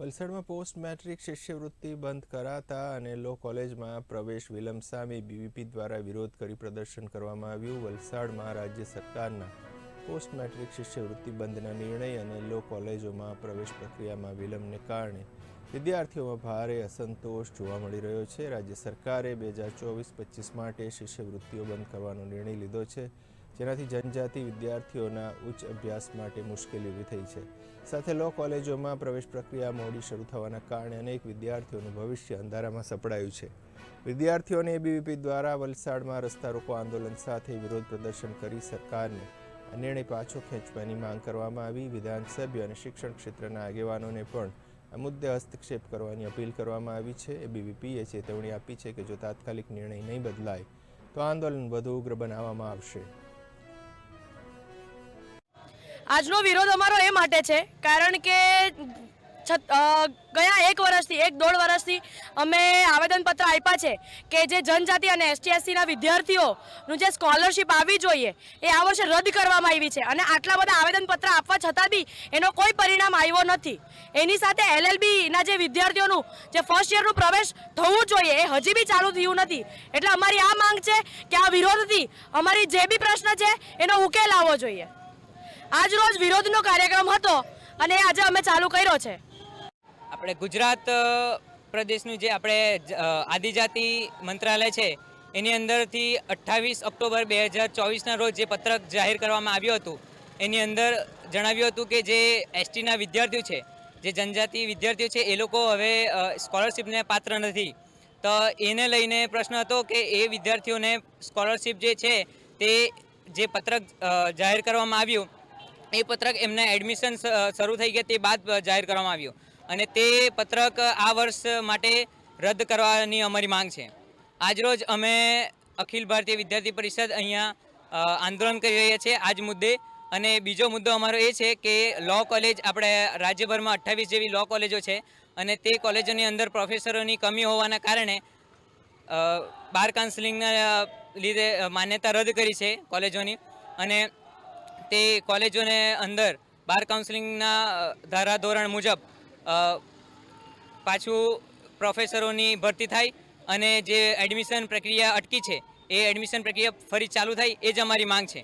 વલસાડમાં post metric શિષ્યવૃત્તિ બંધ કરાતા અને લો કોલેજમાં પ્રવેશ વિલંબ સામે બીવીપી દ્વારા વિરોધ કરી પ્રદર્શન કરવામાં આવ્યું. વલસાડમાં રાજ્ય સરકારના પોસ્ટ મેટ્રિક શિષ્યવૃત્તિ બંધના નિર્ણય અને લો કોલેજોમાં પ્રવેશ પ્રક્રિયામાં વિલંબને કારણે વિદ્યાર્થીઓમાં ભારે અસંતોષ જોવા મળી રહ્યો છે. રાજ્ય સરકારે બે હજાર ચોવીસ પચીસ માટે શિષ્યવૃત્તિઓ બંધ કરવાનો નિર્ણય લીધો છે. જેનાથી જનજાતિ વિદ્યાર્થીઓના ઉચ્ચ અભ્યાસ માટે મુશ્કેલી ઊભી થઈ છે. સાથે લો કોલેજોમાં પ્રવેશ પ્રક્રિયા મોડી શરૂ થવાના કારણે અનેક વિદ્યાર્થીઓનું ભવિષ્ય અંધારામાં સપડાયું છે. વિદ્યાર્થીઓને એબીવીપી દ્વારા વલસાડમાં રસ્તા રોકો આંદોલન સાથે વિરોધ પ્રદર્શન કરી સરકારને નિર્ણય પાછો ખેંચવાની માંગ કરવામાં આવી. વિધાનસભ્ય અને શિક્ષણ ક્ષેત્રના આગેવાનોને પણ આ મુદ્દે હસ્તક્ષેપ કરવાની અપીલ કરવામાં આવી છે. એબીવીપીએ ચેતવણી આપી છે કે જો તાત્કાલિક નિર્ણય નહીં બદલાય, તો આંદોલન વધુ ઉગ્ર બનાવવામાં આવશે. આજનો વિરોધ અમારો એ માટે છે, કારણ કે ગયા એક વર્ષથી, એક દોઢ વર્ષથી અમે આવેદનપત્ર આપ્યા છે કે જે જનજાતિ અને એસટીએસસીના વિદ્યાર્થીઓનું જે સ્કોલરશિપ આવવી જોઈએ, એ આ વર્ષે રદ કરવામાં આવી છે. અને આટલા બધા આવેદનપત્ર આપવા છતાં બી એનો કોઈ પરિણામ આવ્યો નથી. એની સાથે એલએલબીના જે વિદ્યાર્થીઓનું જે ફર્સ્ટ યરનું પ્રવેશ થવું જોઈએ, એ હજી બી ચાલુ થયું નથી. એટલે અમારી આ માંગ છે કે આ વિરોધથી અમારી જે બી પ્રશ્ન છે, એનો ઉકેલ આવવો જોઈએ. આજ રોજ વિરોધનો કાર્યક્રમ હતો અને આજે અમે ચાલુ કર્યો છે. આપણે ગુજરાત પ્રદેશનું જે આપણે આદિજાતિ મંત્રાલય છે, એની અંદરથી અઠ્ઠાવીસ ઓક્ટોબર બે હજાર ચોવીસના રોજ જે પત્રક જાહેર કરવામાં આવ્યું હતું, એની અંદર જણાવ્યું હતું કે જે એસટીના વિદ્યાર્થીઓ છે, જે જનજાતિ વિદ્યાર્થીઓ છે, એ લોકો હવે સ્કોલરશીપને પાત્ર નથી. તો એને લઈને પ્રશ્ન હતો કે એ વિદ્યાર્થીઓને સ્કોલરશીપ જે છે, તે જે પત્રક જાહેર કરવામાં આવ્યું એ પત્રક એમના એડમિશન શરૂ થઈ ગયા તે બાદ જાહેર કરવામાં આવ્યું. અને તે પત્રક આ વર્ષ માટે રદ કરવાની અમારી માંગ છે. આજરોજ અમે અખિલ ભારતીય વિદ્યાર્થી પરિષદ અહીંયા આંદોલન કરી રહ્યા છીએ આજ મુદ્દે. અને બીજો મુદ્દો અમારો એ છે કે લો કોલેજ આપણે રાજ્યભરમાં અઠ્ઠાવીસ જેવી લો કોલેજો છે. અને તે કોલેજોની અંદર પ્રોફેસરોની કમી હોવાના કારણે બાર કાઉન્સિલિંગના લીધે માન્યતા રદ કરી છે કોલેજોની અને તે કોલેજોને અંદર બાર કાઉન્સિલિંગના ધારાધોરણ મુજબ પાછું પ્રોફેસરોની ભરતી થાય અને જે એડમિશન પ્રક્રિયા અટકી છે, એ એડમિશન પ્રક્રિયા ફરી ચાલુ થાય, એ જ અમારી માંગ છે.